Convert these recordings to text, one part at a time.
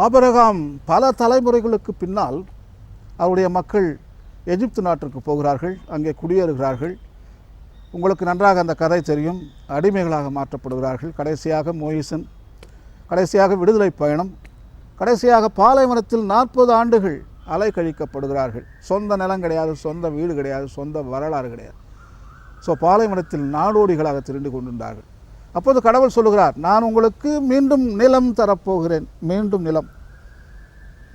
ஆபரகாம் பல தலைமுறைகளுக்கு பின்னால் அவருடைய மக்கள் எகிப்து நாட்டிற்கு போகிறார்கள் அங்கே குடியேறுகிறார்கள். உங்களுக்கு நன்றாக அந்த கதை தெரியும். அடிமைகளாக மாற்றப்படுகிறார்கள். கடைசியாக மோயிசன் கடைசியாக விடுதலை பயணம் கடைசியாக பாலைவனத்தில் நாற்பது ஆண்டுகள் அலைக்கழிக்கப்படுகிறார்கள் சொந்த நிலம் கிடையாது சொந்த வீடு கிடையாது சொந்த வரலாறு கிடையாது. ஸோ பாலைவனத்தில் நாடோடிகளாக திரண்டு கொண்டிருந்தார்கள். அப்போது கடவுள் சொல்லுகிறார் நான் உங்களுக்கு மீண்டும் நிலம் தரப்போகிறேன். மீண்டும் நிலம்.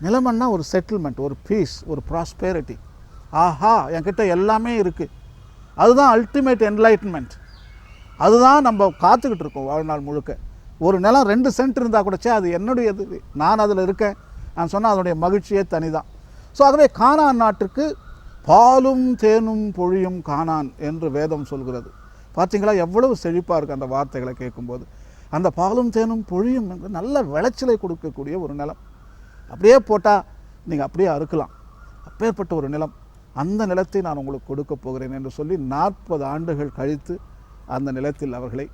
நிலமன்னா ஒரு செட்டில்மெண்ட் ஒரு பீஸ் ஒரு ப்ராஸ்பெரிட்டி ஆஹா என்கிட்ட எல்லாமே இருக்குது அதுதான் அல்டிமேட் என்லைட்மெண்ட் அதுதான் நம்ம காத்துக்கிட்டு இருக்கோம் வாழ்நாள் முழுக்க. ஒரு நிலம் ரெண்டு சென்ட் இருந்தால் கூட சே அது என்னுடையது நான் அதில் இருக்கேன். நான் சொன்னால் அதனுடைய மகிழ்ச்சியே தனிதான். ஸோ ஆகவே கானான் நாட்டுக்கு பாலும் தேனும் பொழியும் கானான் என்று வேதம் சொல்கிறது. பார்த்தீங்களா? எவ்வளவு செழிப்பாக இருக்குது அந்த வார்த்தைகளை கேட்கும்போது. அந்த பாலும் தேனும் பொழியும் நல்ல விளைச்சலை கொடுக்கக்கூடிய ஒரு நிலம். அப்படியே போட்டால் நீங்கள் அப்படியே அறுக்கலாம். அப்பேற்பட்ட ஒரு நிலம். அந்த நிலத்தை நான் உங்களுக்கு கொடுக்க போகிறேன் என்று சொல்லி நாற்பது ஆண்டுகள் கழித்து அந்த நிலத்தில் அவர்களை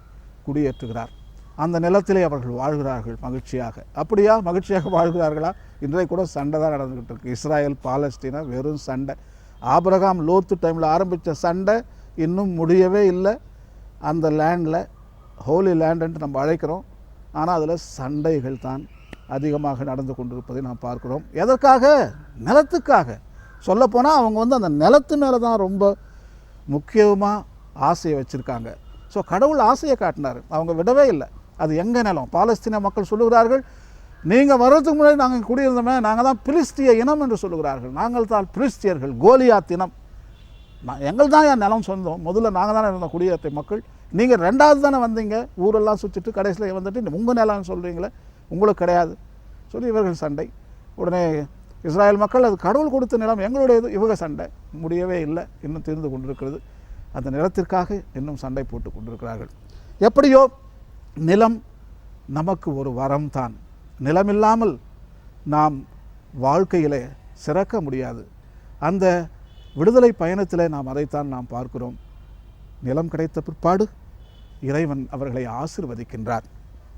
குடியேற்றுகிறார். அந்த நிலத்திலே அவர்கள் வாழ்கிறார்கள் மகிழ்ச்சியாக. அப்படியா? மகிழ்ச்சியாக வாழ்கிறார்களா? இன்றைய கூட சண்டை தான் நடந்துக்கிட்டு இருக்கு. இஸ்ராயல் பாலஸ்தீனா வெறும் சண்டை. ஆபிரகாம் லோத்து டைமில் ஆரம்பித்த சண்டை இன்னும் முடியவே இல்லை. அந்த லேண்டில் ஹோலி லேண்டுன்ட்டு நம்ம அழைக்கிறோம். ஆனால் அதில் சண்டைகள் தான் அதிகமாக நடந்து கொண்டிருப்பதை நாம் பார்க்கிறோம். எதற்காக? நிலத்துக்காக. சொல்லப்போனால் அவங்க வந்து அந்த நிலத்து மேலே தான் ரொம்ப முக்கியமாக ஆசையை வச்சுருக்காங்க. ஸோ கடவுள் ஆசையை காட்டினார். அவங்க விடவே இல்லை. அது எங்கள் நிலம்? பாலஸ்தீன மக்கள் சொல்லுகிறார்கள் நீங்கள் வர்றதுக்கு முன்னாடி நாங்கள் குடியிருந்தோமே நாங்கள் தான் பிலிஸ்திய இனம் என்று சொல்லுகிறார்கள். நாங்கள் தான் பிலிஸ்தியர்கள். கோலியாத் இனம். நான் எங்கள் தான் என் நிலம் சொந்தம். முதல்ல நாங்கள் தானே இருந்தோம் குடியேற்ற மக்கள். நீங்கள் ரெண்டாவது தானே வந்தீங்க. ஊரெல்லாம் சுற்றிட்டு கடைசியில் வந்துட்டு உங்கள் நிலம்னு சொல்கிறீங்களே உங்களுக்கு கிடையாது. சொல்லி இவர்கள் சண்டை. உடனே இஸ்ராயல் மக்கள் அது கடவுள் கொடுத்த நிலம் எங்களுடைய இது இவக சண்டை. முடியவே இல்லை. இன்னும் தீர்ந்து கொண்டிருக்கிறது. அந்த நிலத்திற்காக இன்னும் சண்டை போட்டு கொண்டிருக்கிறார்கள். எப்படியோ நிலம் நமக்கு ஒரு வரம் தான். நிலமில்லாமல் நாம் வாழ்க்கையிலே சிறக்க முடியாது. அந்த விடுதலை பயணத்தில் நாம் அதைத்தான் நாம் பார்க்கிறோம். நிலம் கிடைத்த பிற்பாடு இறைவன் அவர்களை ஆசிர்வதிக்கின்றார்.